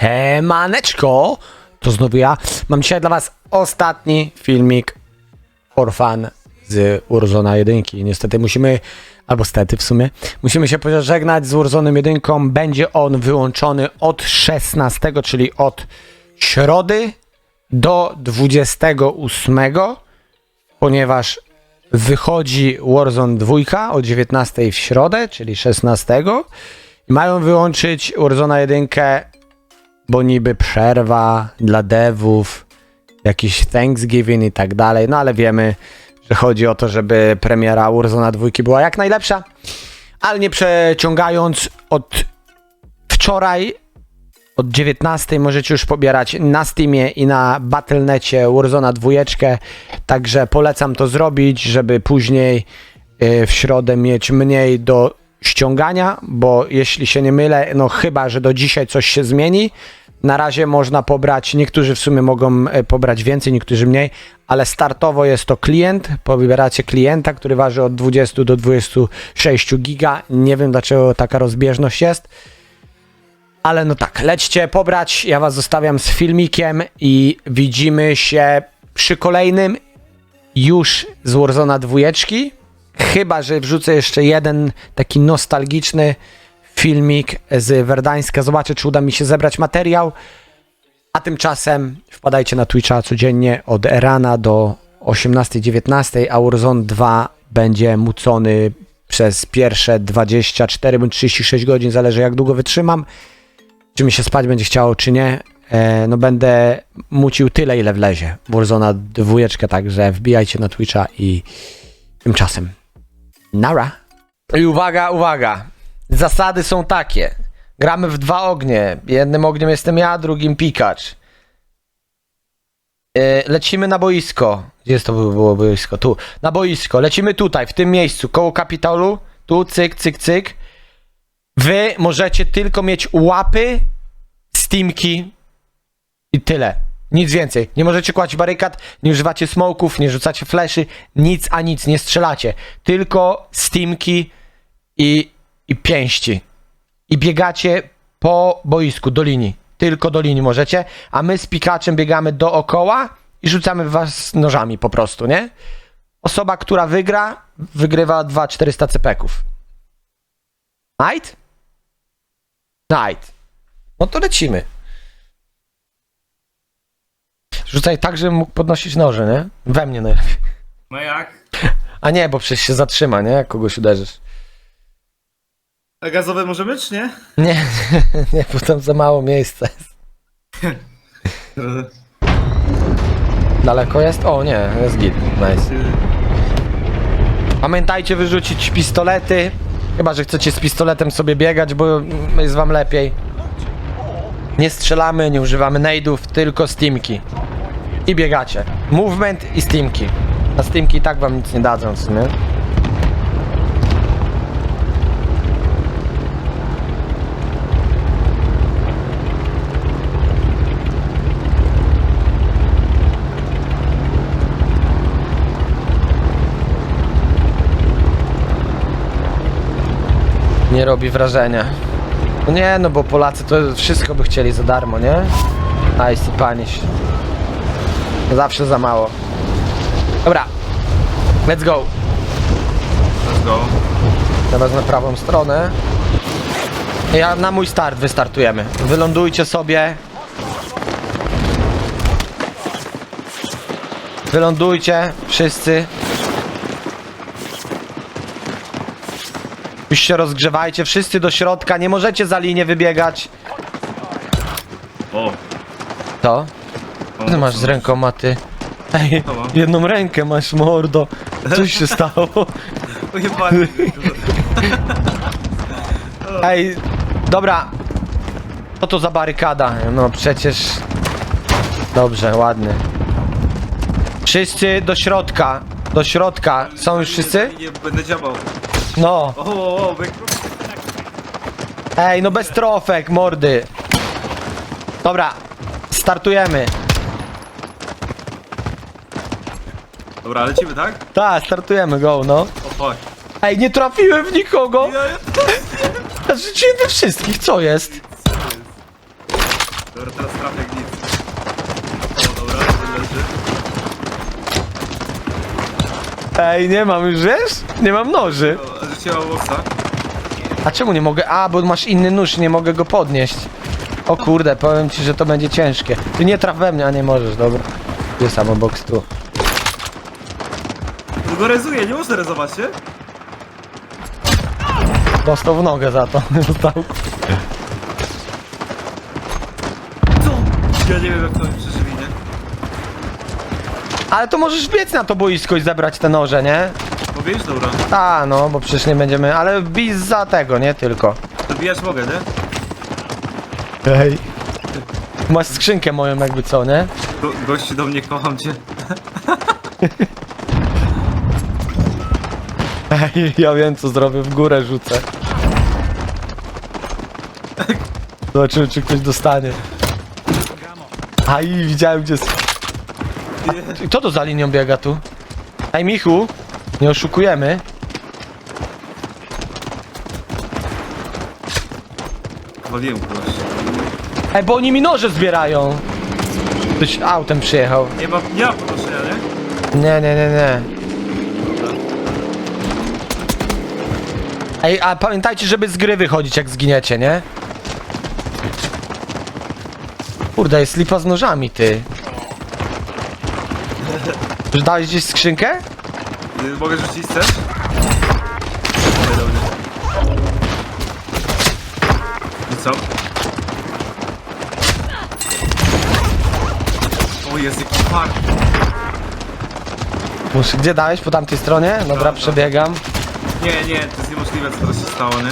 Siemaneczko, to znowu ja. Mam dzisiaj dla was ostatni filmik for fun z Urzona 1. Niestety musimy, albo stety w sumie, musimy się pożegnać z Urzonem 1. Będzie on wyłączony od 16, czyli od środy do 28, ponieważ wychodzi Warzone 2 o 19 w środę, czyli 16. I mają wyłączyć Warzona 1, bo niby przerwa dla devów, jakiś Thanksgiving i tak dalej. No ale wiemy, że chodzi o to, żeby premiera Warzona 2 była jak najlepsza. Ale nie przeciągając, od wczoraj od 19 możecie już pobierać na Steamie i na Battle.necie Warzona 2, także polecam to zrobić, żeby później y, w środę mieć mniej do ściągania, bo jeśli się nie mylę, no chyba, że do dzisiaj coś się zmieni, na razie można pobrać, niektórzy w sumie mogą e, pobrać więcej, niektórzy mniej, ale startowo jest to klient, pobieracie klienta, który waży od 20 do 26 giga, nie wiem dlaczego taka rozbieżność jest, ale no tak, lećcie pobrać, ja was zostawiam z filmikiem i widzimy się przy kolejnym już z Warzona dwójeczki. Chyba, że wrzucę jeszcze jeden taki nostalgiczny filmik z Werdańska. Zobaczę, czy uda mi się zebrać materiał. A tymczasem wpadajcie na Twitcha codziennie od rana do 18-19, a Warzone 2 będzie mucony przez pierwsze 24 bądź 36 godzin, zależy jak długo wytrzymam czy mi się spać będzie chciało, czy nie. E, no będę mucił tyle, ile wlezie. Warzona dwójeczkę, także wbijajcie na Twitcha i tymczasem nara. I uwaga, uwaga. Zasady są takie. Gramy w dwa ognie. Jednym ogniem jestem ja, drugim pikacz. E, lecimy na boisko. Gdzie jest to było- było boisko? Tu. Na boisko. Lecimy tutaj, w tym miejscu, koło kapitolu. Tu, cyk, cyk, cyk. Wy możecie tylko mieć łapy, steamki i tyle. Nic więcej. Nie możecie kłaść barykad, nie używacie smoków, nie rzucacie fleszy, nic a nic, nie strzelacie. Tylko steamki i, i pięści. I biegacie po boisku, do linii. Tylko do linii możecie, a my z pikaczem biegamy dookoła i rzucamy was nożami po prostu, nie? Osoba, która wygra, wygrywa 2400 cepeków. Night? Night. No to lecimy. Rzucaj tak, żebym mógł podnosić noże, nie? We mnie najlepiej. No jak? A nie, bo przecież się zatrzyma, nie? Jak kogoś uderzysz. A gazowe może być, nie? Nie, nie, bo tam za mało miejsca jest. Daleko jest? O nie, jest git. Nice. Pamiętajcie wyrzucić pistolety. Chyba, że chcecie z pistoletem sobie biegać, bo jest wam lepiej. Nie strzelamy, nie używamy nade'ów, tylko steamki. I biegacie. Movement i steamki. A steamki i tak wam nic nie dadzą w sumie. Nie robi wrażenia. No nie, no bo Polacy to wszystko by chcieli za darmo, nie? Ice i. Zawsze za mało. Dobra. Let's go. Let's go. Ja wezmę prawą stronę. Ja na mój start wystartujemy. Wylądujcie sobie. Wylądujcie wszyscy. Już się rozgrzewajcie, wszyscy do środka, nie możecie za linię wybiegać. O. To? Co ty masz z rękoma, ty? Ej, Co mam? jedną rękę masz, mordo. Coś się stało? Ujebany. Ej, dobra. Co to za barykada? No przecież... Dobrze, ładny. Wszyscy do środka. Do środka. Są już wszyscy? Nie będę działał. No. O, o, o, wyk... Ej, no bez trofek, mordy. Dobra. Startujemy. Dobra, lecimy, tak? Tak, startujemy, go, no. O. Ej, nie trafiłem w nikogo. Ja, ja, Rzuciłem we wszystkich, co jest? Dobra, teraz trafię jak nic. O, dobra, leży. Ej, nie mam już, wiesz? Nie mam noży. O, Rzuciła łoksa. A czemu nie mogę? A, bo masz inny nóż, nie mogę go podnieść. O kurde, powiem ci, że to będzie ciężkie. Ty nie traf we mnie, a nie możesz, dobra. Gdzie samo box tu? No go rezuje, nie można rezować się? Dostał w nogę za to. Dostał. Co? Ja nie wiem jak to przeżywi, nie? Ale to możesz biec na to boisko i zebrać te noże, nie? Powiesz? Dobra. A, no, bo przecież nie będziemy... Ale bij za tego, nie tylko. Dobijać mogę, nie? Ej. Masz skrzynkę moją jakby co, nie? Go, gościu do mnie, kocham cię. Ej, ja wiem co zrobię, w górę rzucę. Zobaczymy czy ktoś dostanie. Aj, widziałem gdzie jest... Nie. Kto to za linią biega tu? Ej, Michu, nie oszukujemy. Waliłem kogoś. Ej, bo oni mi noże zbierają. Ktoś autem przyjechał. Nie ma, nie ma podnoszenia, nie? Nie, nie, nie, nie. Ej, a pamiętajcie, żeby z gry wychodzić, jak zginiecie, nie? Kurde, jest lipa z nożami, ty. Już dałeś gdzieś skrzynkę? Y, Mogę rzucić, chcesz? Nie, dobrze. I co? O, jest jaki. Muszę, gdzie dałeś? Po tamtej stronie? Dobra, Tak, przebiegam. Nie, nie, to jest niemożliwe, co teraz się stało, nie?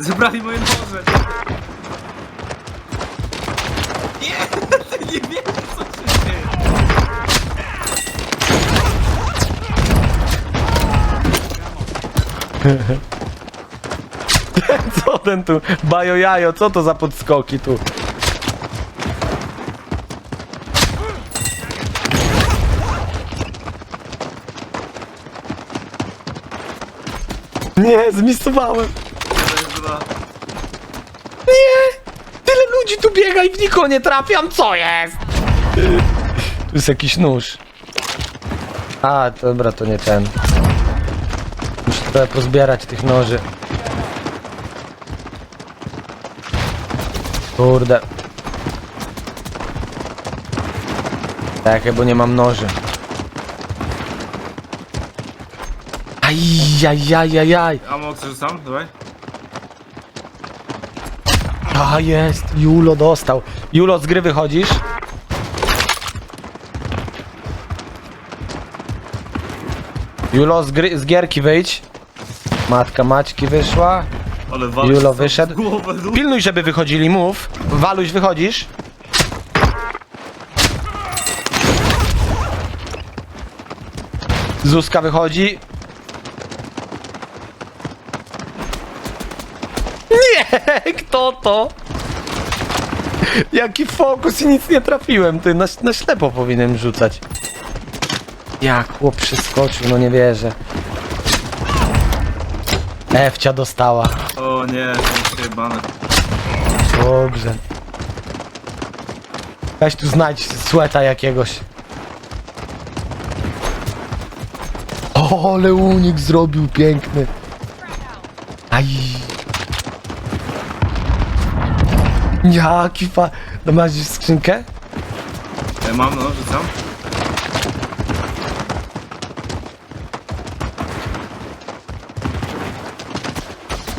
Zebrali moje noże! Nie! Ty nie wiesz, co się dzieje! Co ten tu? Bajo jajo, co to za podskoki tu? Nie, zmisowałem. Nie! Tyle ludzi tu biega i w nikogo nie trafiam, co jest? Tu jest jakiś nóż. A, dobra, to nie ten. Muszę trochę pozbierać tych noży. Kurde. Tak, bo nie mam noży. Ajajajajaj. Amo, chcesz sam? Dawaj. A jest, Julo dostał. Julo, z gry wychodzisz? Julo, z, gry, z gierki wyjdź. Matka Maćki wyszła. Ale walcz Julo wyszedł. Głowę, no. Pilnuj, żeby wychodzili, mów. Waluś, wychodzisz? Zuzka wychodzi. Nie, kto to? Jaki fokus i nic nie trafiłem, ty na, na ślepo powinienem rzucać. Jak chłop przeskoczył, no nie wierzę. Ewcia dostała. O nie, to przejebane. Dobrze. Weź tu znajdź słeta jakiegoś. O, ale unik zrobił piękny. Aj. Jaki fa... No masz już skrzynkę? E, mam, no, rzucam.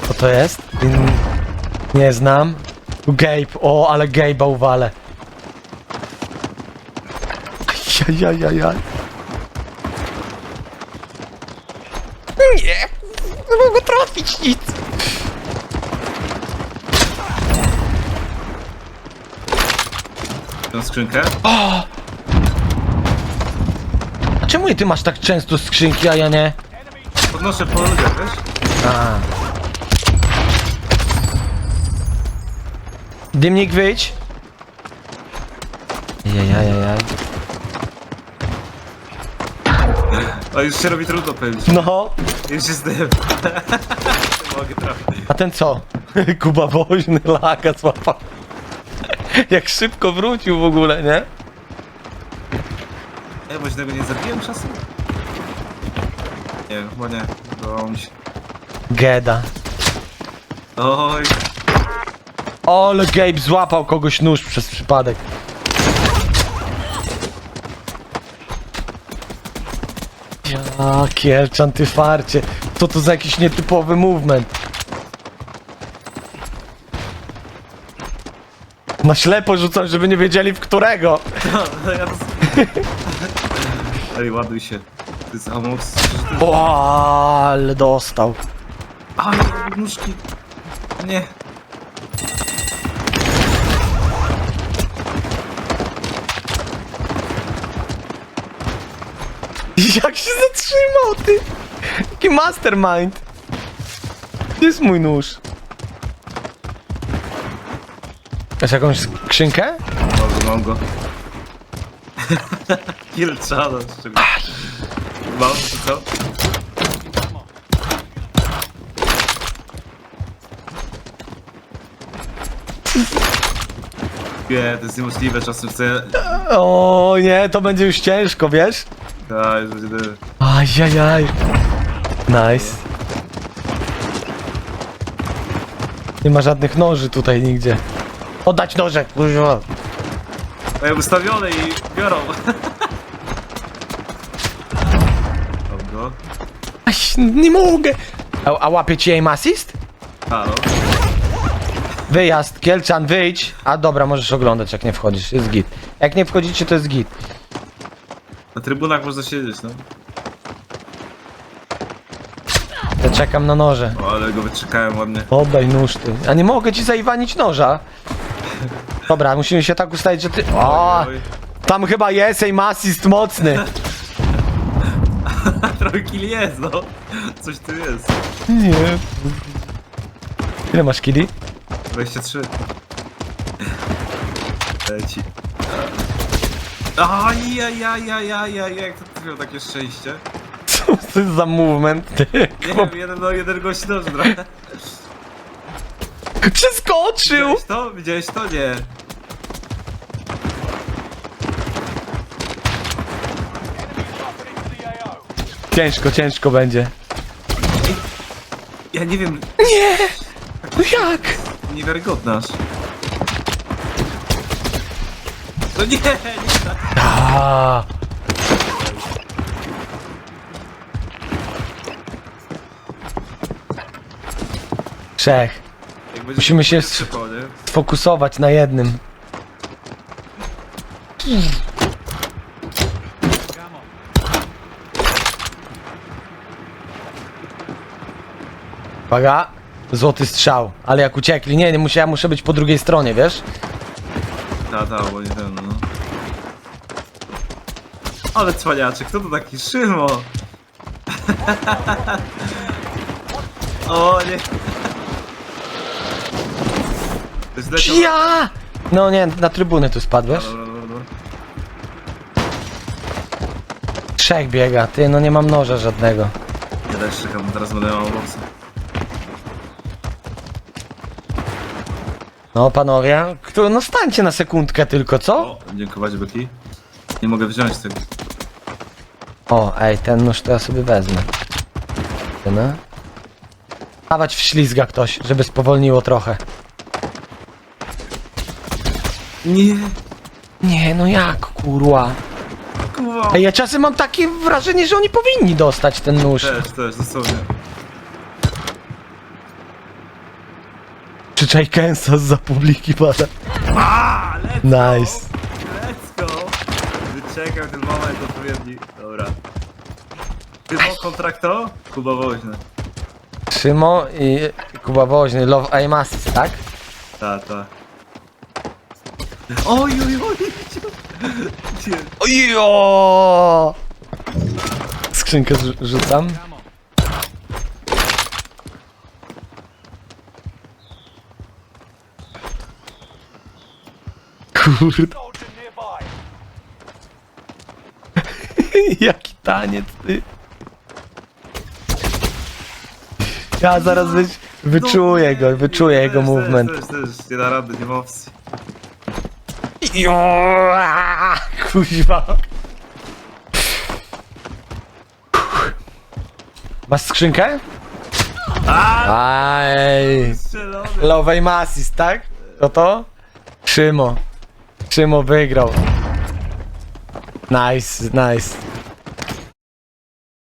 Co to jest? In... Nie znam. Tu Gabe. O, ale Gabe'a uwalę. Ajajajajaj. Nie! Nie mogę trafić nic. Tę skrzynkę. A czemu ty masz tak często skrzynki, a ja nie? Podnoszę po ludziach, wiesz? A. Dymnik wyjdź. Jajajajaj. A już się robi trudno powiedzieć. No, Już zdejmę. Nie mogę trafić. a ten co? Kuba woźny, laka złapał. Jak szybko wrócił w ogóle, nie? Ja woźnego nie zabiłem czasem? Nie, chyba nie. Udało mi się. Geda. Oj, Ale Gabe złapał kogoś nóż przez przypadek. Ja, Kielczan, ty farcie. Co to za jakiś nietypowy movement? Na ślepo rzucam, żeby nie wiedzieli w którego. ja to... Ej, ładuj się. To jest Amox. O, ale dostał. A, nóżki. Nie. Jak się zatrzymał, ty? Jaki mastermind. Gdzie jest mój nóż? Masz jakąś skrzynkę? Dobrze, mam go. Kill challenge, czego? Mam, czy co? Nie, to jest niemożliwe, czasem chcę... O nie, to będzie już ciężko, wiesz? Aj, że będzie... Ajajaj. Nice. Nie ma żadnych noży tutaj nigdzie. Oddać noże, kurwa. Mają ustawione i biorą. Go. Aj, nie mogę. A, a łapie ci aim assist? Halo. Wyjazd, Kielczan, wyjdź. A dobra, możesz oglądać jak nie wchodzisz, jest git. Jak nie wchodzicie, to jest git. Na trybunach można siedzieć, no. Ja czekam na noże. O, ale go wyczekałem ładnie. Oddaj nóż ty. A nie mogę ci zaiwanić noża. Dobra, musimy się tak ustawić, że ty... O, Oj, tam chyba jest aim assist mocny. trochę kill jest, no. Coś tu jest. Nie. Ile masz kili? 23. Leci. Ajajajajajaj, jak to miał takie szczęście? Co to jest za movement? Ty, Nie chłop, wiem, jeden, no, jeden gość dobrze trochę. Przeskoczył! Widziałeś to? Widziałeś to? Nie. Ciężko, ciężko będzie. Ja nie wiem, Nie! No jak? niewiarygodne aż. No nie, nie tak. A. Trzech. Musimy się sfokusować na jednym. Uwaga. Złoty strzał. Ale jak uciekli. Nie, nie muszę, ja muszę być po drugiej stronie, wiesz? Ta, ta, bo nie ten, no. Ale cwaniaczek, kto to taki Szymo? o nie. To jest leciał. Ja! No nie, na trybuny tu spadł, wiesz? Dobra, dobra, dobra. Trzech biega, ty, no nie mam noża żadnego. Ja też czekam, teraz będę miał boksy. No panowie, kto, no stańcie na sekundkę tylko, co? O, dziękować Becky. Nie mogę wziąć tego. O, ej, ten nóż to ja sobie wezmę. Ty, No. Dawać w ślizga ktoś, żeby spowolniło trochę. Nie, Nie, no jak, kurwa. kurwa. Ej, ja czasem mam takie wrażenie, że oni powinni dostać ten nóż. Też, też, dosłownie. Przyczaj Kensa za publiki pada. A, let's Nice. go! Let's go! Wyczekał ten moment odpowiedni. Dobra. Chyba kontrakt to? Kuba Woźny. Szymo i Kuba Woźny, Love Aim Assist, tak? Ta, ta. Oj, oj, oj! Gdzie? Ojo! Skrzynkę rzu- rzucam. Kurde. Jaki taniec, ty. Ja zaraz wy, wyczuję go, wyczuję jego movement. Też, też, też, nie da rady, nie ma opcji. Kuźwa. Masz skrzynkę? Aj. Strzelony. Lowej Masis, tak? To to? Szymo. Szymo wygrał. Nice, nice.